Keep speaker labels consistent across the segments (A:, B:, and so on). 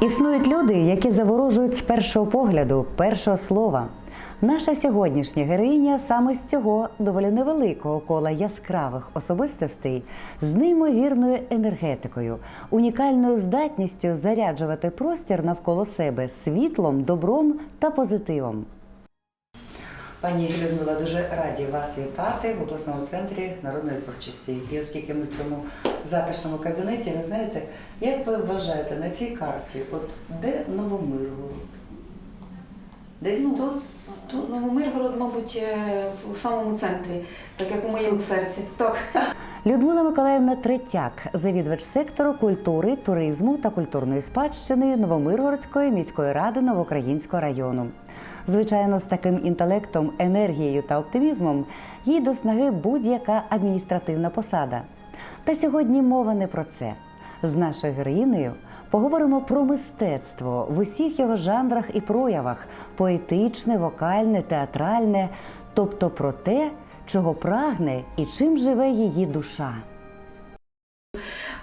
A: Існують люди, які заворожують з першого погляду, першого слова. Наша сьогоднішня героїня саме з цього доволі невеликого кола яскравих особистостей з неймовірною енергетикою, унікальною здатністю заряджувати простір навколо себе світлом, добром та позитивом. Пані Людмила, дуже раді вас вітати в обласному центрі народної творчості. І оскільки ми в цьому затишному кабінеті, ви знаєте, як ви вважаєте на цій карті, от де Новомиргород? Десь
B: Ну,
A: тут?
B: Тут Новомиргород, мабуть, е, в самому центрі, так як у моєму серці. Так.
A: Людмила Миколаївна Третяк, завідувач сектору культури, туризму та культурної спадщини Новомиргородської міської ради Новоукраїнського району. Звичайно, з таким інтелектом, енергією та оптимізмом їй до снаги будь-яка адміністративна посада. Та сьогодні мова не про це. З нашою героїнею поговоримо про мистецтво в усіх його жанрах і проявах: поетичне, вокальне, театральне, тобто про те, чого прагне і чим живе її душа.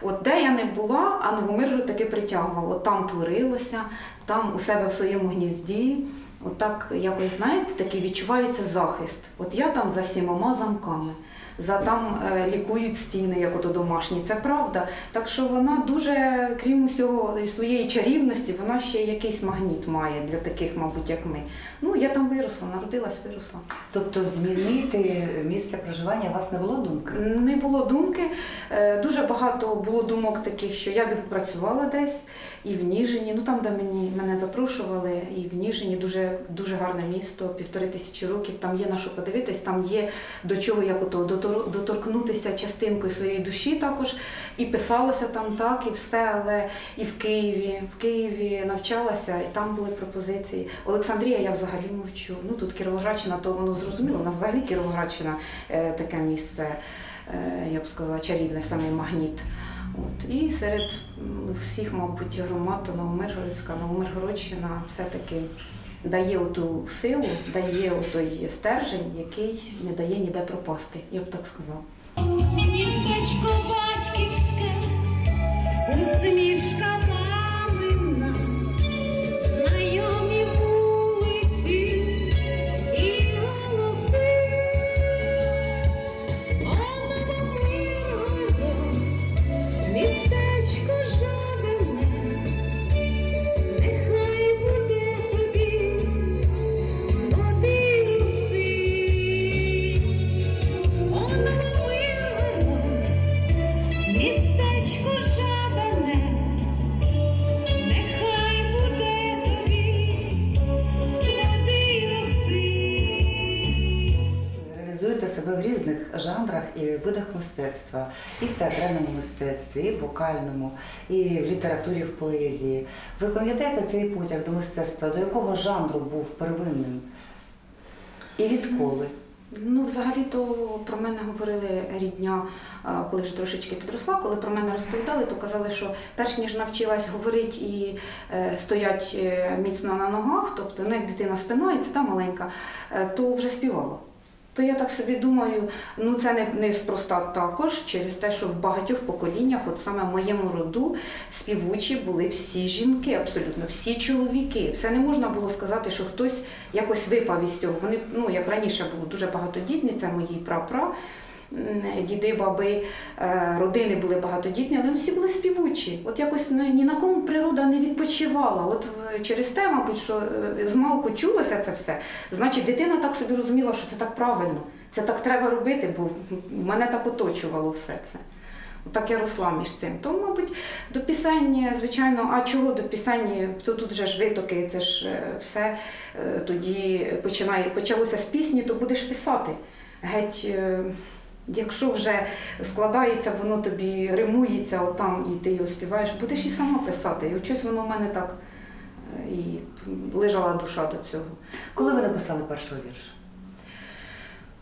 B: От де я не була, а Новомиргород таки притягував. Там творилося, там у себе в своєму гнізді. От так якось, знаєте, такий відчувається захист. От я там за сімома замками. За там е, лікують стіни, як ото домашні, це правда. Так що вона дуже, крім усього своєї чарівності, вона ще якийсь магніт має для таких, мабуть, як ми. Ну, я там виросла, народилась, виросла.
A: Тобто змінити місце проживання у вас не було думки?
B: Не було думки. Е, Дуже багато було думок таких, що я би попрацювала десь і в Ніжині. Ну там, де мені мене запрошували, і в Ніжині дуже дуже гарне місто, півтори тисячі років. Там є на що подивитись, там є до чого як ото дотор- доторкнутися частинкою своєї душі також. І писалося там так, і все, але і в Києві. В Києві навчалася, і там були пропозиції. Олександрія, я взагалі мовчу. Ну тут Кіровоградщина, то воно зрозуміло. У нас взагалі Кіровоградщина е, таке місце, е, я б сказала, чарівне, самий магніт. От. І серед всіх, мабуть, громад Новомиргородська, Новомиргородщина все-таки дає оту силу, дає отой стержень, який не дає ніде пропасти, я б так сказала.
C: Містечко батьківське, усмішка
A: мистецтва, і в театральному мистецтві, і в вокальному, і в літературі, в поезії. Ви пам'ятаєте цей потяг до мистецтва, до якого жанру був первинним? І відколи?
B: Ну, взагалі-то про мене говорили рідня, коли вже трошечки підросла. Коли про мене розповідали, то казали, що перш ніж навчилась говорити і е, стоять е, міцно на ногах, тобто ну, як дитина спинається, та маленька, е, то вже співала. То я так собі думаю, ну це не, не спроста також через те, що в багатьох поколіннях, от саме в моєму роду, співучі були всі жінки, абсолютно всі чоловіки. Все не можна було сказати, що хтось якось випав із цього. Вони, ну як раніше було дуже багатодітні, це мої прапра. м, Діди, баби, е, родини були багатодітні, але всі були співучі. От якось ні на кому природа не відпочивала. От через те, мабуть, що е, змалку чулося це все. Значить, дитина так собі розуміла, що це так правильно, це так треба робити, бо мене так оточувало все це. Так я росла між цим. То, мабуть, до пісень, звичайно, а чого до пісень? То тут же ж витоки, це ж е, все е, тоді починає, почалося з пісні, то будеш писати. Геть, е, якщо вже складається, воно тобі римується отам, і ти його співаєш, будеш і сама писати. І от щось воно в мене так е, і лежала душа до цього.
A: Коли ви написали перший вірш?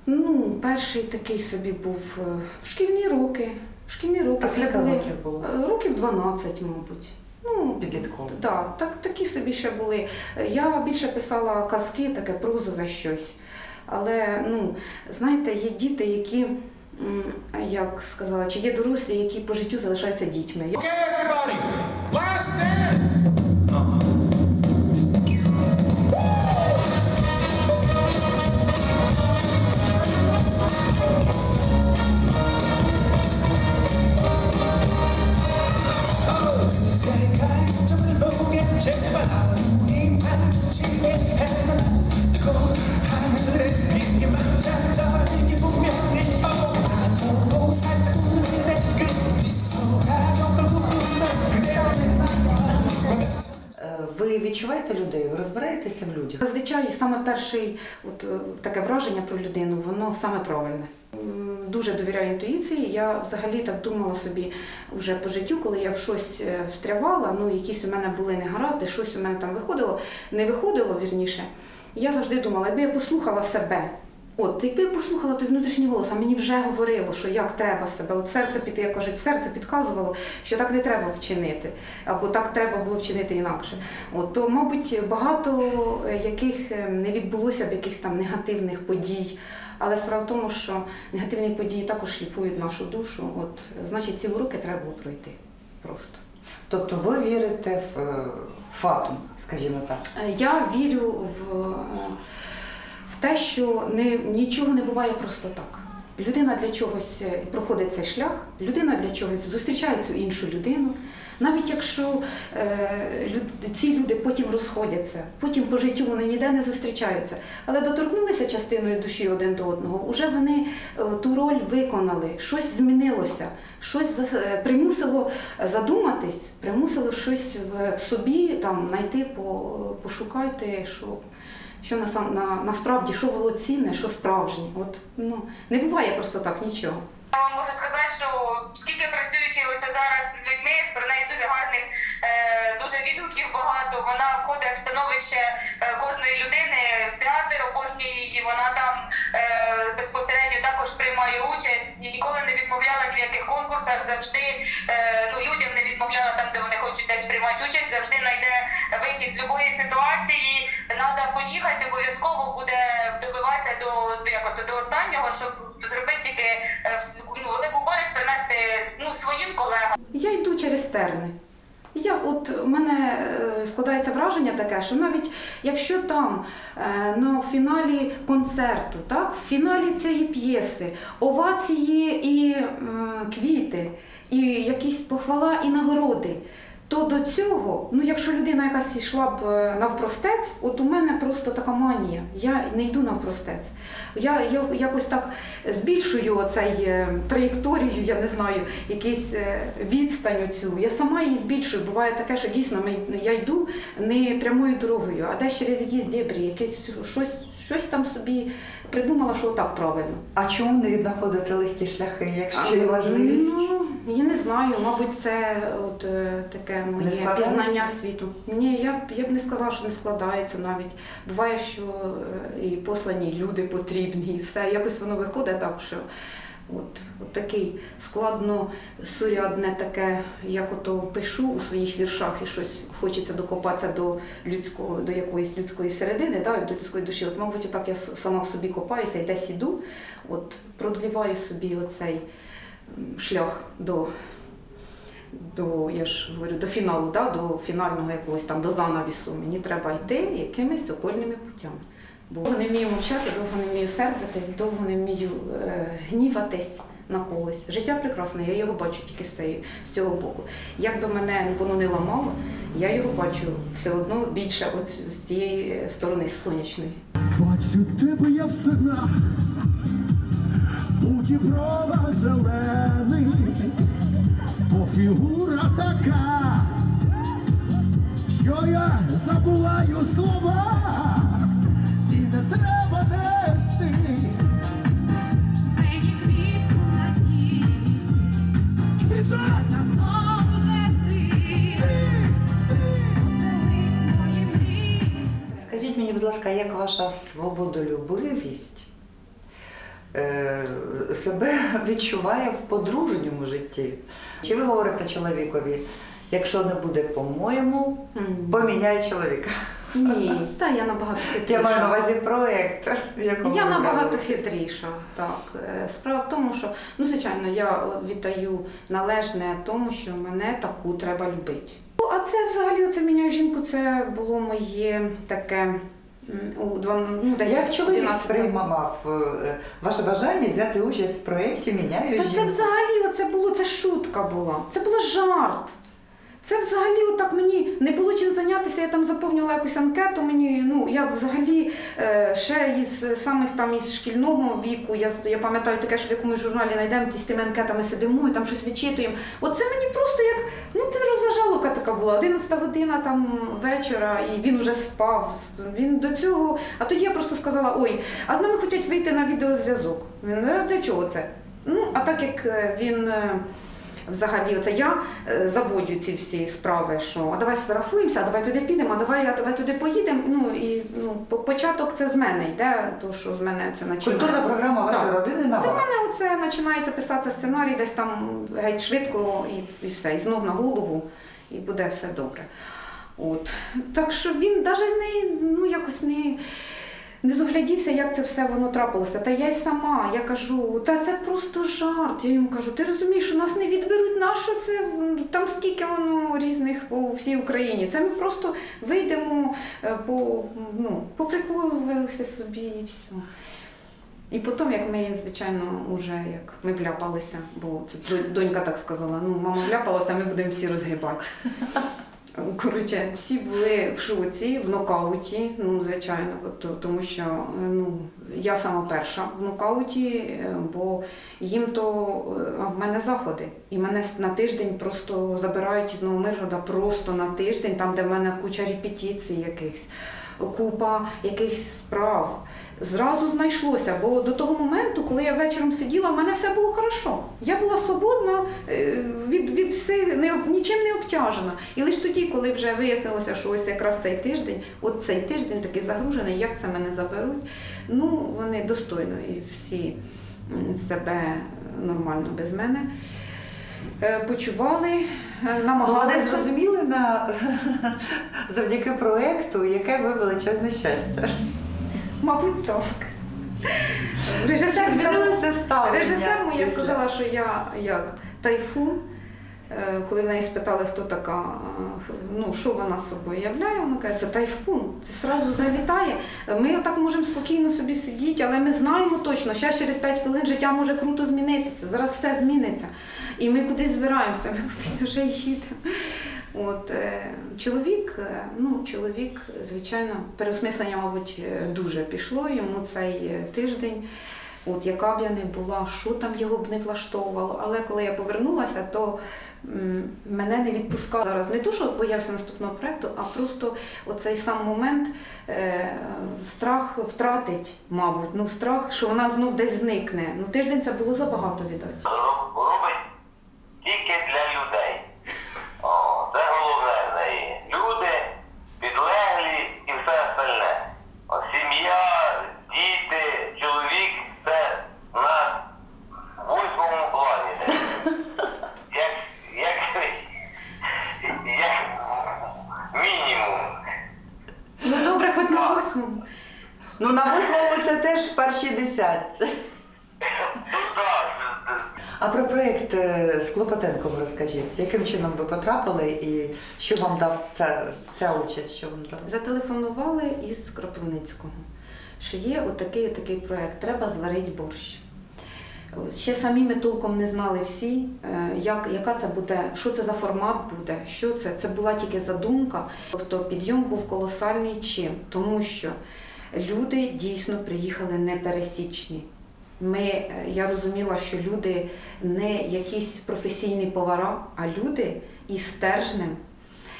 B: Ну, перший такий собі був е, в шкільні роки. В шкільні роки
A: А скільки
B: були,
A: років було?
B: е, Років 12, мабуть. Ну,
A: Підлітково.
B: так, так, такі собі ще були. Я більше писала казки, таке прозове щось. Але, ну, знаєте, є діти, які, як сказала, чи є дорослі, які по життю залишаються дітьми.
D: Check.
A: Знаєте людей, ви розбираєтеся в людях.
B: Зазвичай саме перший от, е, таке враження про людину, воно саме правильне. Дуже довіряю інтуїції. Я взагалі так думала собі вже по життю, коли я в щось е, встрявала, ну якісь у мене були негаразди, щось у мене там виходило, не виходило вірніше. Я завжди думала, якби я послухала себе. От, якби я послухала той внутрішній голос, а мені вже говорило, що як треба себе. От серце під, як кажуть, серце підказувало, що так не треба вчинити, або так треба було вчинити інакше. От, то, мабуть, багато е, яких е, не відбулося б якихось там негативних подій. Але справа в тому, що негативні події також шліфують нашу душу. От, значить, ці уроки треба було пройти просто.
A: Тобто ви вірите в е, фатум, скажімо так.
B: Я вірю в те, що не, нічого не буває просто так. Людина для чогось е, проходить цей шлях, людина для чогось зустрічає цю іншу людину. Навіть якщо е, ці люди потім розходяться, потім по життю вони ніде не зустрічаються, але доторкнулися частиною душі один до одного, уже вони е, ту роль виконали, щось змінилося, щось за- е, примусило задуматись, примусило щось в, в собі там знайти, по, пошукати, що, що насам, на, насправді що було цінне, що справжнє. От ну не буває просто так нічого.
D: Я вам можу сказати, що скільки працюючи ось зараз з людьми, про неї дуже гарних, е, дуже відгуків багато. Вона входить в становище е, кожної людини. Театр обожнює її. Вона там е, безпосередньо також приймає участь і ніколи не відмовляла ні в яких конкурсах. Завжди ну людям не відмовляла там, де вони десь приймати участь. Завжди знайде вихід з будь-якої ситуації. Треба поїхати, обов'язково буде добиватися до, як от, до останнього, щоб зробити тільки е, ну, велику користь принести ну, своїм колегам.
B: Я йду через терни. Я от у мене е, складається враження таке, що навіть якщо там е, на фіналі концерту, так, в фіналі цієї п'єси, овації і квіти, і якісь похвала і нагороди. То до цього, ну якщо людина якась йшла б е, навпростець, от у мене просто така манія. Я не йду навпростець. Я, я якось так збільшую оцей е, траєкторію, я не знаю, якийсь е, відстань цю. Я сама її збільшую. Буває таке, що дійсно я йду не прямою дорогою, а десь через якісь дебрі, якесь щось, щось там собі придумала, що так правильно.
A: А чому не віднаходити легкі шляхи, якщо є важливість?
B: Ну, я не знаю, мабуть, це от е, таке моє
A: складається?
B: пізнання світу. Ні, я, б- я б не сказала, що не складається навіть. Буває, що е, і послані люди потрібні, і все. Якось воно виходить так, що от, от такий складно сурядне таке, як ото пишу у своїх віршах, і щось хочеться докопатися до людського, до якоїсь людської середини, да, до людської душі. От, мабуть, отак я сама в собі копаюся і десь іду, от продліваю собі оцей шлях до, до, я ж говорю, до фіналу, да, до фінального якогось там, до занавісу. Мені треба йти якимись окольними путями. Довго не вмію мовчати, довго не вмію сердитись, довго не вмію е, гніватись на когось. Життя прекрасне, я його бачу тільки з, цієї, з цього боку. Як би мене воно не ламало, я його бачу все одно більше от з цієї сторони, з сонячної.
E: Бачу тебе я в снах, у дібровах зелених, бо фігура така, що я забуваю слова, треба нести.
C: Мені квітку надій,
E: Квіток!
C: на знову лети, подивись мої мрії.
A: Скажіть мені, будь ласка, як ваша свободолюбивість е, себе відчуває в подружньому житті? Чи ви говорите чоловікові, якщо не буде по-моєму, поміняй чоловіка?
B: Ні, та я набагато хитріша.
A: Я маю на увазі проєкт.
B: Я набагато хитріша. Так. Е, Справа в тому, що ну, звичайно, я віддаю належне тому, що мене таку треба любити. Ну, а це взагалі оце міняю жінку, це було моє таке. У два, ну, десь
A: Як чоловік
B: 11
A: сприймав е, ваше бажання взяти участь в проєкті Міняю
B: Та це взагалі оце було, це шутка була. Це була жарт. Це взагалі отак мені не було чим зайнятися, я там заповнювала якусь анкету. Мені ну я взагалі е, ще із самих там із шкільного віку. Я я пам'ятаю таке, що в якомусь журналі знайдемо з тими анкетами сидимо і там щось вичитуємо. Оце мені просто як ну це розважалка така була. 11 година там вечора, і він вже спав. Він до цього. А тоді я просто сказала: ой, а з нами хочуть вийти на відеозв'язок. Він «Е, для чого це? Ну а так як е, він. Взагалі, оце я е, заводжу ці всі справи, що а давай сфотографуємося, а давай туди підемо, а давай, а давай туди поїдемо. Ну і ну, початок це з мене йде, то що з мене це починає.
A: Культурна програма вашої
B: Так.
A: родини на
B: Це в
A: вас.
B: мене оце починається писати сценарій, десь там геть швидко і, і все, і з ног на голову, і буде все добре. От. Так що він навіть не, ну, якось не, не зоглядівся, як це все воно трапилося. Та я й сама, я кажу, та це просто жарт. Я йому кажу, ти розумієш, що нас не відберуть, на що це? Там скільки воно різних по всій Україні. Це ми просто вийдемо, е, по, ну, поприколувалися собі і все. І потім, як ми, звичайно, вже як ми вляпалися, бо це донька так сказала, ну мама вляпалася, ми будемо всі розгибати. Коротше, всі були в шоці, в нокауті, ну, звичайно, от то- тому що е, ну, я сама перша в нокауті, е, бо їм то, е, в мене заходи. І мене на тиждень просто забирають із Новомиргорода просто на тиждень, там, де в мене куча репетицій якихось, купа якихось справ. Зразу знайшлося, бо до того моменту, коли я вечором сиділа, в мене все було хорошо. Я була свободна е, від, від всіх, не, нічим не обтяжена. І лише тоді, коли вже вияснилося, що ось якраз цей тиждень, от цей тиждень такий загружений, як це мене заберуть, ну вони достойно і всі себе нормально без мене е, почували, е,
A: Ну,
B: намагалися.
A: зрозуміли на завдяки проекту, яке ви величезне щастя.
B: Мабуть, так. Режисер
A: змінилося ставлення?
B: Режисер моя сказала, що я як тайфун. Е, Коли в неї спитали, хто така, е, ну що вона собою являє, вона каже, це тайфун, це одразу залітає. Ми отак можемо спокійно собі сидіти, але ми знаємо точно, що через 5 хвилин життя може круто змінитися, зараз все зміниться. І ми кудись збираємося, ми кудись вже їдемо. От, е, чоловік, е, ну, чоловік, звичайно, переосмислення, мабуть, е, дуже пішло йому цей тиждень. От яка б я не була, що там його б не влаштовувало. Але коли я повернулася, то мене не відпускав зараз не то, що боявся наступного проекту, а просто оцей сам момент е, страх втратить, мабуть, ну страх, що вона знов десь зникне. Ну тиждень це було забагато віддати.
F: Робить тільки для людей. О, це головне в неї. Люди, підлеглі і все остальне. О, сім'я, діти, чоловік це на восьмому плані. Як, як, як мінімум.
B: Ну добре, хоч на восьмому.
A: Ну на восьмому це теж в першій десятці.
F: Ну так,
A: А про проєкт е, з Клопотенком розкажіть, яким чином ви потрапили і що вам дав ця, ця участь? Що вам дав?
B: Зателефонували із Кропивницького, що є отакий отакий проект, треба зварити борщ. Ще самі ми толком не знали всі, е, як, яка це буде, що це за формат буде, що це. Це була тільки задумка. Тобто підйом був колосальний чим, тому що люди дійсно приїхали непересічні. Ми, е, я розуміла, що люди не якісь професійні повара, а люди із стержнем,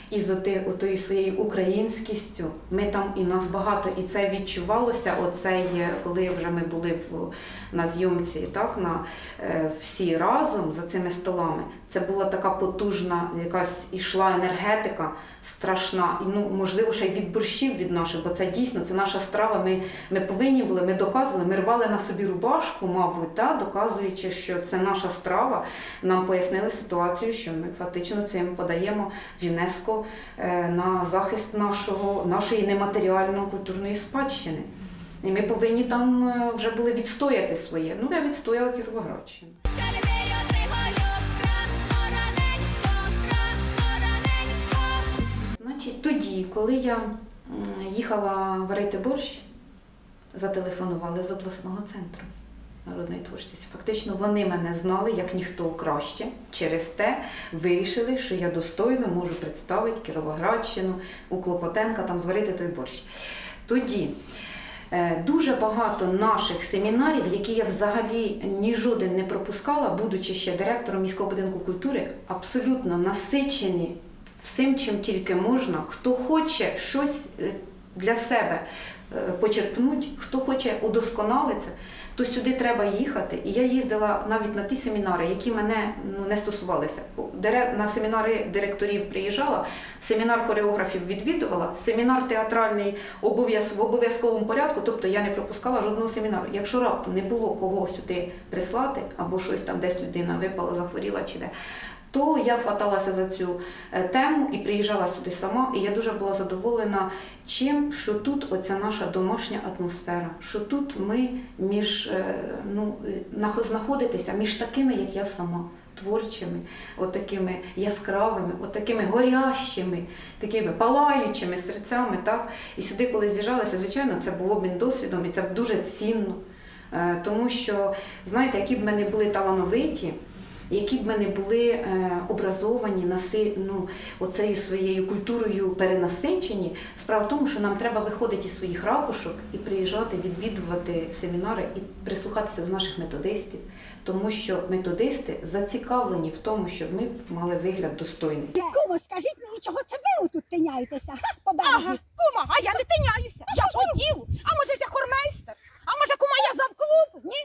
B: і з отою своєю українськістю. Ми там і нас багато, і це відчувалося. Оцей, коли вже ми були в, на зйомці, так на е, всі разом за цими столами. Це була така потужна, якась ішла енергетика страшна. І ну можливо ще й від борщів від наших, бо це дійсно це наша страва. Ми, ми повинні були, ми доказували, ми рвали на собі рубашку, мабуть, да, доказуючи, що це наша страва. Нам пояснили ситуацію, що ми фактично цим подаємо в ЮНЕСКО е, на захист нашого, нашої нематеріальної культурної спадщини. І ми повинні там е, вже були відстояти своє. Ну, я відстояла Кіровоградщину. Тоді, коли я їхала варити борщ, зателефонували з обласного центру. народної творчості. Фактично вони мене знали як ніхто краще. Через те вирішили, що я достойно можу представити Кіровоградщину, у Клопотенка, там зварити той борщ. Тоді е, дуже багато наших семінарів, які я взагалі ні жоден не пропускала, будучи ще директором міського будинку культури, абсолютно насичені всім, чим тільки можна. Хто хоче щось е, для себе е, почерпнуть, хто хоче удосконалитися, то сюди треба їхати. І я їздила навіть на ті семінари, які мене ну, не стосувалися. На семінари директорів приїжджала, семінар хореографів відвідувала, семінар театральний в обов'язковому порядку, тобто я не пропускала жодного семінару. Якщо раптом не було кого сюди прислати, або щось там десь людина випала, захворіла чи де, то я хваталася за цю е, тему і приїжджала сюди сама. І я дуже була задоволена чим, що тут оця наша домашня атмосфера, що тут ми між е, ну, е, знаходитися між такими, як я сама. Творчими, отакими яскравими, отакими горящими, такими палаючими серцями. Так? І сюди, коли з'їжджалася, звичайно, це був обмін досвідом, і це дуже цінно. Тому що, знаєте, які б ми не були талановиті, які б ми не були е, образовані, наси, ну, оцею своєю культурою перенасичені, справа в тому, що нам треба виходити із своїх ракушок і приїжджати, відвідувати семінари і прислухатися до наших методистів, тому що методисти зацікавлені в тому, щоб ми мали вигляд достойний.
G: Кумо, скажіть мені, чого це ви тут тиняєтеся? По
H: Ага, кума, а я не тиняюся. Я по ділу. А може ж я хормейстер? А може кума я завклуб? Ні?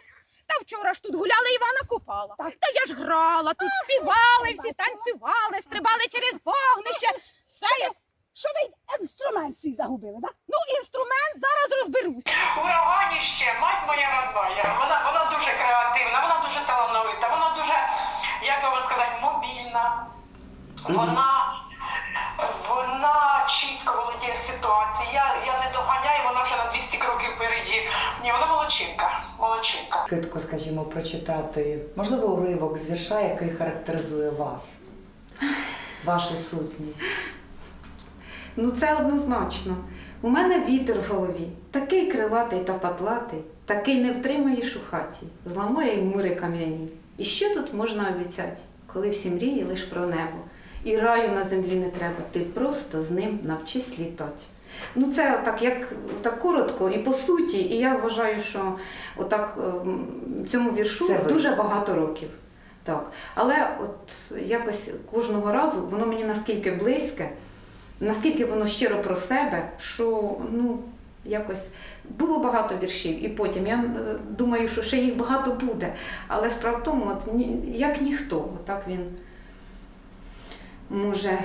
H: Та вчора ж тут гуляли Івана Купала.
G: Так.
H: Та я ж грала, тут співали, всі танцювали, стрибали через вогнище. Все я...
G: Що ви інструмент свій загубили, да?
H: Ну, інструмент зараз розберусь.
I: Ураганіще, мать моя родная. Вона, вона дуже креативна, вона дуже талановита, вона дуже, як би вам сказати, мобільна. Вона, вона чітко володіє ситуацією. Я, я не доганяю, вона вже на 200 кроків впереді. Ні, вона молодчинка, молодчинка.
J: Швидко, скажімо, прочитати, можливо, уривок з вірша, який характеризує вас, вашу сутність.
B: Ну це однозначно. У мене вітер в голові, такий крилатий та патлатий, такий не втримаєш у хаті, зламає й мури кам'яні. І що тут можна обіцяти, коли всі мрії лиш про небо? І раю на землі не треба, ти просто з ним навчись літати. Ну це так, як так коротко і по суті, і я вважаю, що отак ем, цьому віршу
J: Це ви.
B: дуже багато років. Так. Але от якось кожного разу воно мені наскільки близьке, наскільки воно щиро про себе, що ну, якось було багато віршів, і потім я е, думаю, що ще їх багато буде. Але справа в тому, от, як ніхто, так він може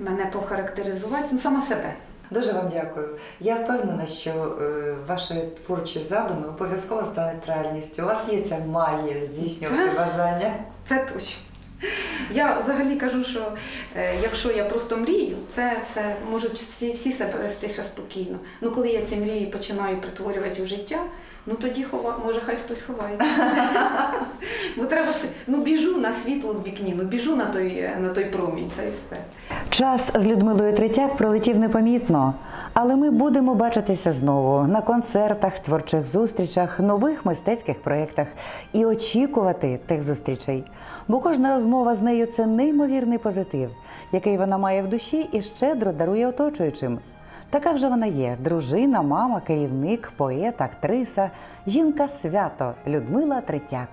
B: мене похарактеризувати, ну, сама себе.
J: Дуже вам дякую. Я впевнена, що е, ваші творчі задуми обов'язково стануть реальністю. У вас є ця магія здійснювати бажання.
B: Це точно. Я взагалі кажу, що е, якщо я просто мрію, це все можуть всі, всі себе вести ще спокійно. Ну коли я ці мрії починаю притворювати у життя, ну тоді хова, може хай хтось ховається. Бо треба ну біжу на світло в вікні, ну біжу на той, на той промінь, та й все.
A: Час з Людмилою Третяк пролетів непомітно, але ми будемо бачитися знову на концертах, творчих зустрічах, нових мистецьких проєктах і очікувати тих зустрічей. Бо кожна розмова з нею це неймовірний позитив, який вона має в душі і щедро дарує оточуючим. Така вже вона є: дружина, мама, керівник, поет, актриса, жінка свято Людмила Третяк.